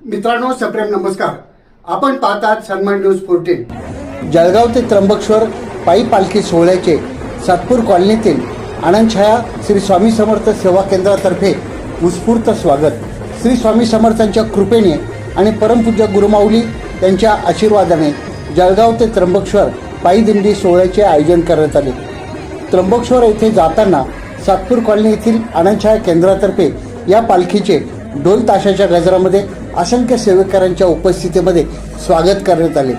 मित्रांनो सप्रेम नमस्कार. आपण पाहतात सन्मान न्यूज फोर्टीन जळगाव ते त्र्यंबकेश्वर पायी पालखी सोहळ्याचे सातपूर कॉलनीतील आनंदछाया श्री स्वामी समर्थ सेवा केंद्रातर्फे उत्स्फूर्त स्वागत. श्री स्वामी समर्थांच्या कृपेने आणि परमपूज्य गुरुमाऊली यांच्या आशीर्वादाने जळगाव ते त्र्यंबकेश्वर पायी दिंडी सोहळ्याचे आयोजन करण्यात आले. त्र्यंबकेश्वर येथे जाताना सातपूर कॉलनी येथील आनंदछाया केंद्रातर्फे या पालखीचे ढोल ताशाच्या गजरामध्ये असंख्य सेवेकरांच्या उपस्थितीमध्ये स्वागत करण्यात आले.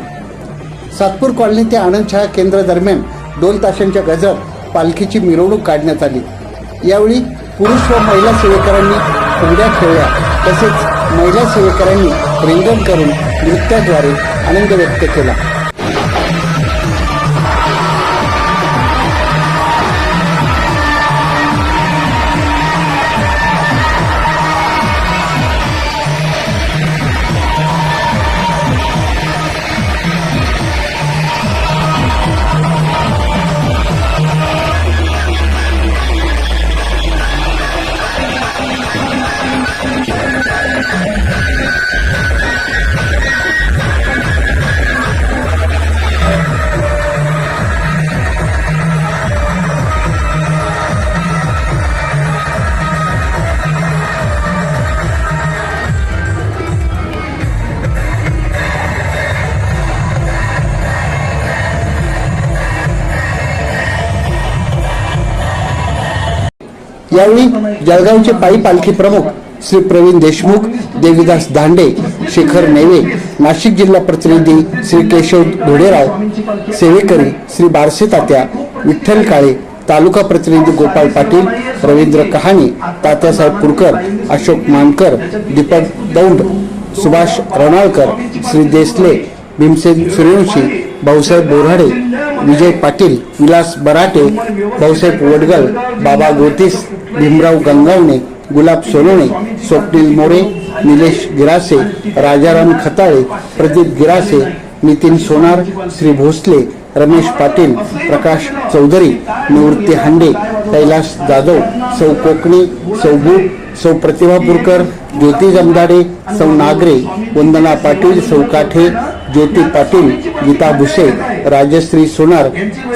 सातपूर कॉलनी ते आनंद छाया केंद्रादरम्यान ढोल ताशांच्या गजरात पालखीची मिरवणूक काढण्यात आली. यावेळी पुरुष व महिला सेवेकरांनी फुगड्या खेळल्या तसेच महिला सेवेकरांनी रिंगण करून नृत्याद्वारे आनंद व्यक्त केला. यावेळी जळगावचे पायी पालखी प्रमुख श्री प्रवीण देशमुख देवीदास दांडे शेखर नेवे नाशिक जिल्हा प्रतिनिधी श्री केशव धोडेराव सेवेकरी श्री बारसे तात्या विठ्ठल काळे तालुका प्रतिनिधी गोपाल पाटील रवींद्र कहाणी तात्यासाहेब कुरकर अशोक मानकर दीपक दौंड सुभाष रणाळकर श्री देसले भीमसेन सूर्यवंशी भाऊसाहेब बोराडे विजय पाटील विलास बराटे भाऊसाहेब वडगल बाबा गोतीस भीमराव गंगावणे गुलाब सोलोणे स्वप्नील मोरे निलेश गिरासे राजाराम खताळे प्रदीप गिरासे नितीन सोनार श्री भोसले रमेश पाटील प्रकाश चौधरी निवृत्ती हांडे कैलास जाधव सौ कोकणे सौ बुट सौ प्रतिभा पुरकर ज्योती जमदाडे सौ नागरे वंदना पाटील सौ काठे ज्योती पाटील गीता भुसे राजश्री सोनार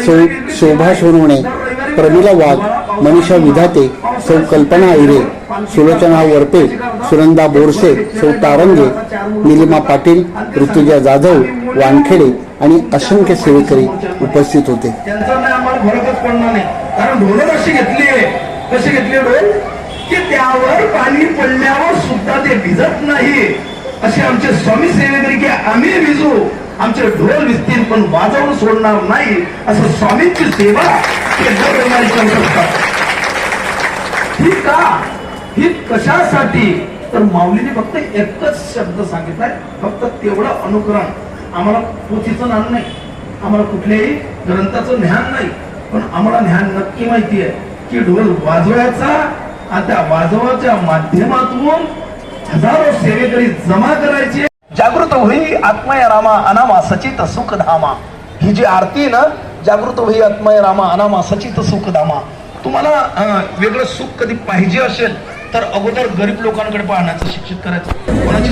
सौ शोभा सोनवणे प्रमिला वाघ मनीषा विधाते सौ कल्पना ऐरे सुलोचना वरपे सुनंदा बोरसे सौ तारंगे निलिमा पाटील ऋतुजा जाधव वानखेडे आणि असंख्य सेवेकरी उपस्थित होते. कारण घेतली त्यावर पाणी पडल्यावर सुद्धा ते भिजत नाही असे आमचे स्वामी सेवेकरी की आम्ही विजू आमचे ढोल विस्तीर पण वाजवून सोडणार नाही असं स्वामींची सेवा ते दररोज ही का? ही कशासाठी? तर माऊलीने फक्त एकच शब्द सांगितलाय फक्त तेवढं अनुकरण. आम्हाला पोथीचं ज्ञान नाही. आम्हाला कुठल्याही ग्रंथाचं ज्ञान नाही. पण आम्हाला ज्ञान नक्की माहिती आहे की ढोल वाजवायचा आणि त्या वाजवाच्या माध्यमातून हजारो सेवेकरी जमा करायचे. जागृत होई आत्मय रामा अनामा सचित सुखधामा. ही जी आरती आहे ना जागृत होई आत्मय रामा अनामा सचित सुखधामा. तुम्हाला वेगळं सुख कधी पाहिजे असेल तर अगोदर गरीब लोकांकडे पाहण्याचं शिक्षित करायचं. कोणाची